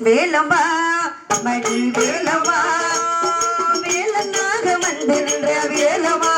வேலவா மணி வேலவா வேலனாக வந்து நின்ற வேலவா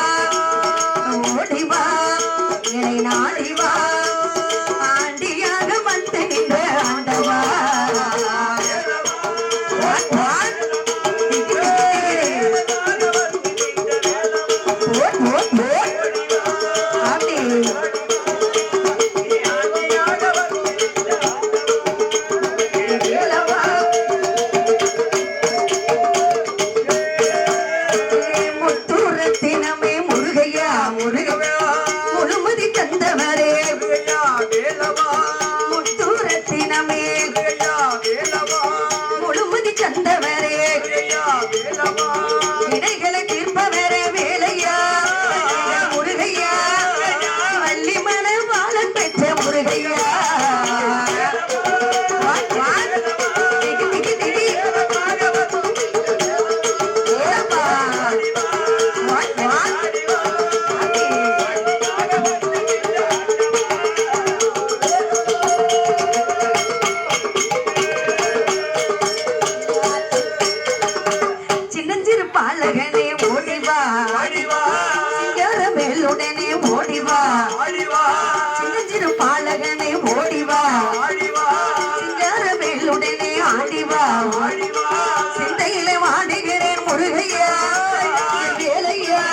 அழகனே ஓடிவா. சிங்கார மேலுடனே ஓடிவா. சின்ன சிறு பாலகனே ஓடிவா. சிங்கார மேலுடனே ஆடிவா. சிந்தையிலே வாடுகிறேன் முருகையா. வேலையா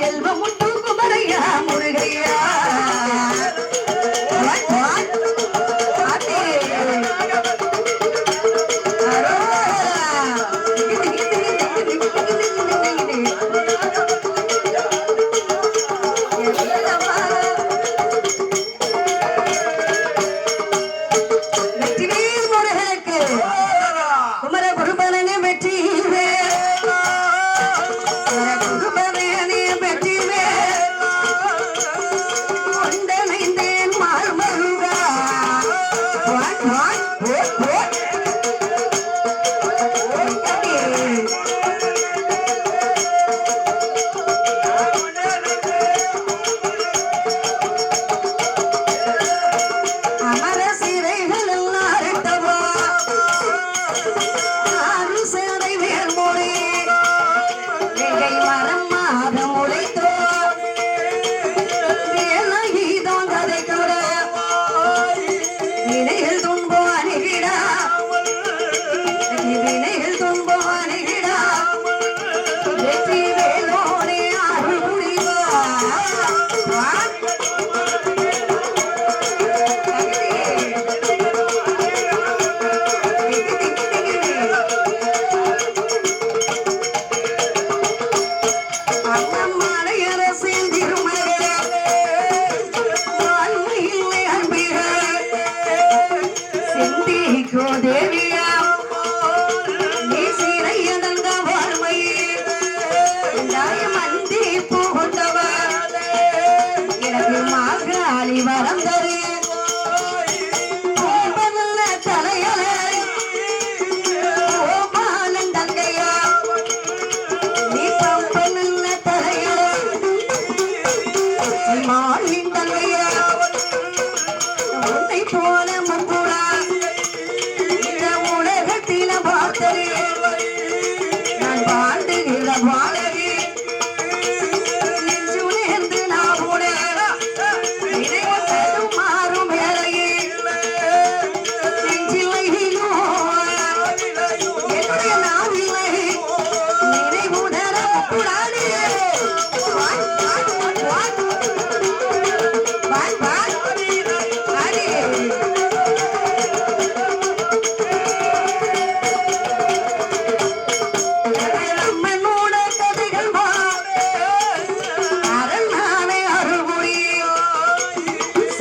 செல்வமுட்ட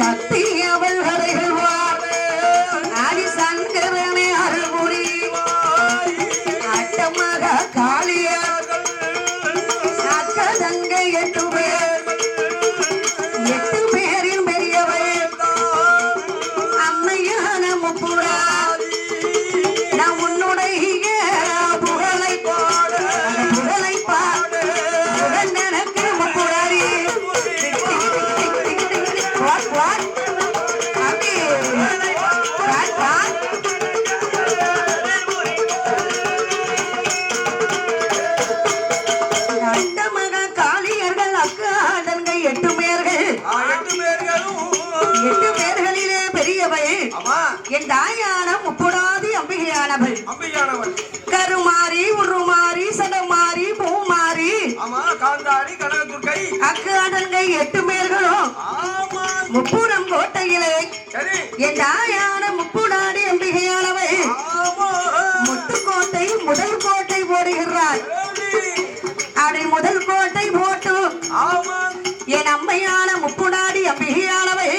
சக்தி அவள் அடைகள்வார் ஆதி சங்கரனே அருள்புரி அட்டமாக காளி அந்த அடி அக்கு அடங்கை எட்டு மேர்களும் முப்பூரம் கோட்டையிலே. என் தாயான முப்புடாடி அம்பிகையானவை முத்துக்கோட்டை முதல் கோட்டை போடுகிறார். அதை முதல் கோட்டை போட்டு. என் அம்மையான முப்புடாடி அம்பிகையானவை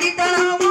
அடித்தளம்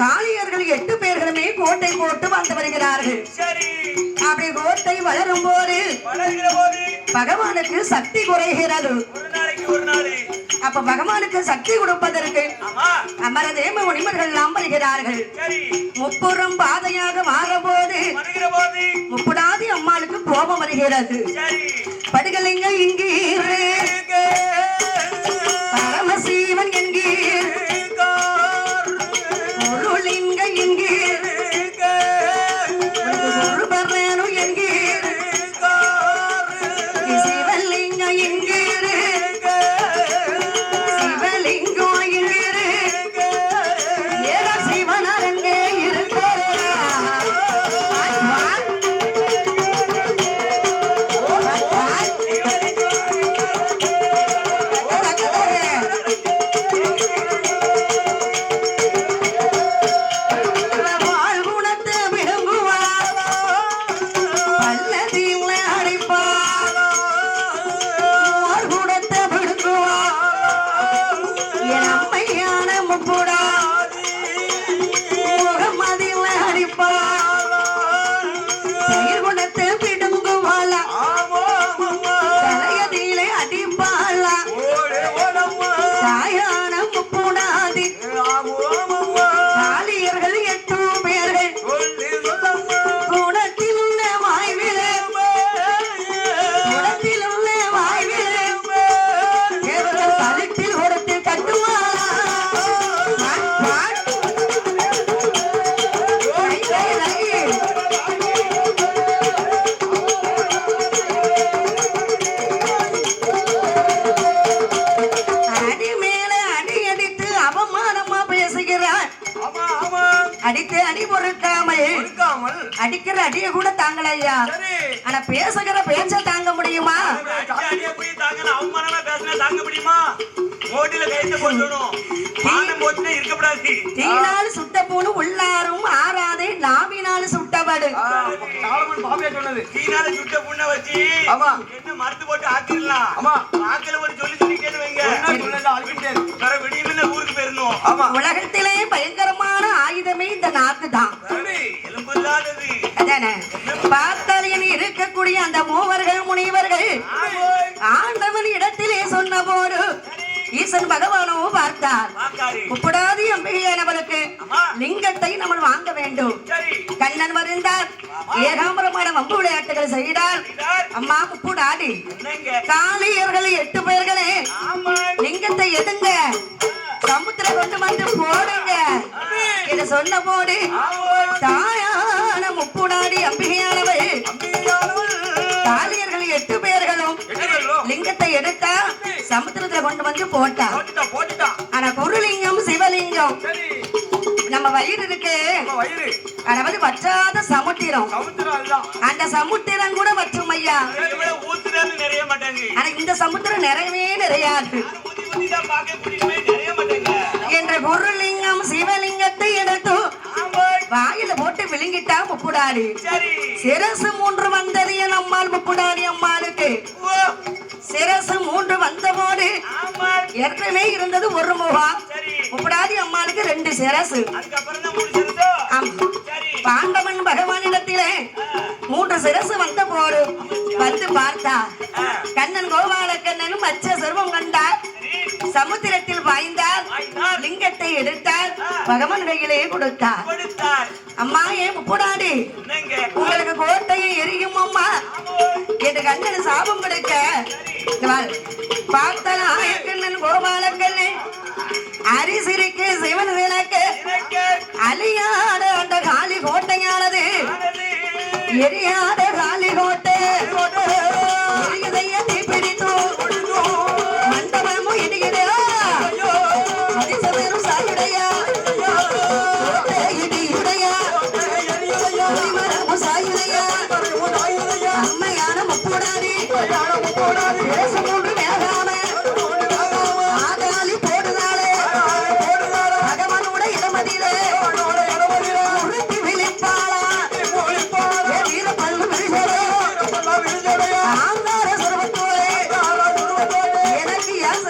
காளியர்கள் எட்டு பேர்களுமே கோட்டை போட்டு வந்து வருகிறார்கள். அப்படி கோட்டை வளரும் போது பகவானுக்கு சக்தி குறைகிறது. அப்ப பகவானுக்கு சக்தி கொடுப்பதற்கு அமரதேம முனிவர்கள் எல்லாம் வருகிறார்கள். முப்புறம் பாதையாக மாறும் போது அம்மாளுக்கு கோபம் வருகிறது. படுகலைங்க இங்கே பரமசீவன் என்கீர் ஐயா சரி. ஆனா பேசுகிற பேச்ச தாங்க முடியுமா? தாங்க முடியுமா? ஓட்டில கைத்த இருக்கப்படாது தீனால் சுட்ட பூணு உள்ளாரும் ஆறாதே நாவினால் சுட்டபடு சாலமன் பாபியா சொன்னது. தீனால சுட்ட புண்ணை வச்சு ஆமா. என்ன மருந்து போட்டு ஆக்கிடலாம். ஆமா. ஆக்கல ஒரு சொல்லி சொல்லி கேட்டு வைங்க. சொன்னா சொல்லல. வர ஊருக்கு போயிருந்தோம் ஆமா. உலகத்திலே பயங்கரமான ஆயுதமே இந்த நாக்கு தான் சரி அதானே பார்த்தாலியன் இருக்கக்கூடிய அந்த மூவர்கள் முனிவர்கள் ஆண்டவன் இடத்திலே சொன்ன போது ஈசன் பகவானோ பார்த்தார். உப்படாதி அம்பிகையானவளுக்கு ஆமா. லிங்கத்தை நம்ம வாங்க வேண்டும். கண்ணன் வருந்தார். ஏகாம்பரமான வம்பு விளையாட்டுகள் செய்தார். அம்மா முப்புடாடி என்னங்க? காளியர்கள் எட்டு பேர்களே லிங்கத்தை எடுங்க. சமுத்திர கொண்டு வந்து போடுங்க. இத சொன்ன போடு தாயான முப்புடாடி அம்பிகையானவள் காளியர்கள் எட்டு பேர்களும் எட்டு பேர்களும் லிங்கத்தை எடுத்தா சமுத்திரத்துல கொண்டு வந்து போட்டா. ஆனா குருலிங்கம் சிவலிங்கம் நம்ம வயிறு இருக்கு. அதாவது வற்றாத சமுத்திரம். அந்த சமுத்திரம் கூட வற்றும் ஐயா. ஆனா இந்த சமுத்திரம் நிறையவே நிறையாது. என்ற குருலிங்கம் சிவலிங்கத்தை எடுத்து வாயில போட்டு விழுங்கிட்டா முப்புடாடி சரி. சிரசு மூன்று வந்தது என் அம்மாள் முப்புடாடி அம்மாளுக்கு. சிரசு மூன்று வந்தபோது ஆமா ஏற்கனவே இருந்தது ஒரு முகம் சரி. முப்புடாதி அம்மாளுக்கு ரெண்டு சிரசு. பாண்டவன் பகவானிடத்திலே மூன்று சிரசு வந்த போது வந்து பார்த்தா கண்ணன் கோபால கண்ணனும் மச்ச செல்வம் கண்டார் சமுத்திரத்தில் பாய்ந்தார். லிங்கத்தை எடுத்தார். பகவான் கையிலே கொடுத்தார். அம்மா ஏன் முப்புடாடி உங்களுக்கு கோட்டையை எரியும் அம்மா. என்று கண்ணன் சாபம் கொடுக்க இங்க பாரு. பார்த்த நாயக்கண்ணன் கோபால கண்ணன் அரிசிரிக்கு சிவன் விளக்கு. அழியாத அந்த காளி கோட்டையானது. எரியாத காளி கோட்டை எரியுதைய தீப்பிடித்து. மண்டபமும்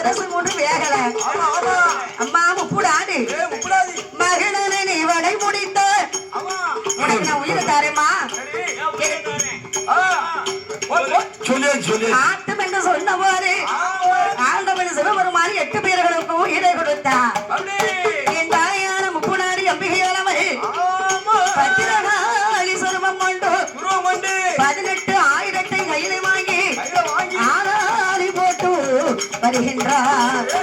சிரசு மூன்று வேகல. அம்மா முப்புடாடி மகிழனை நீ வடை முடித்த உனக்கு நான் உயிரை தாரேம்மா. சொல்லேன் சொல்லேன் வருகின்றார்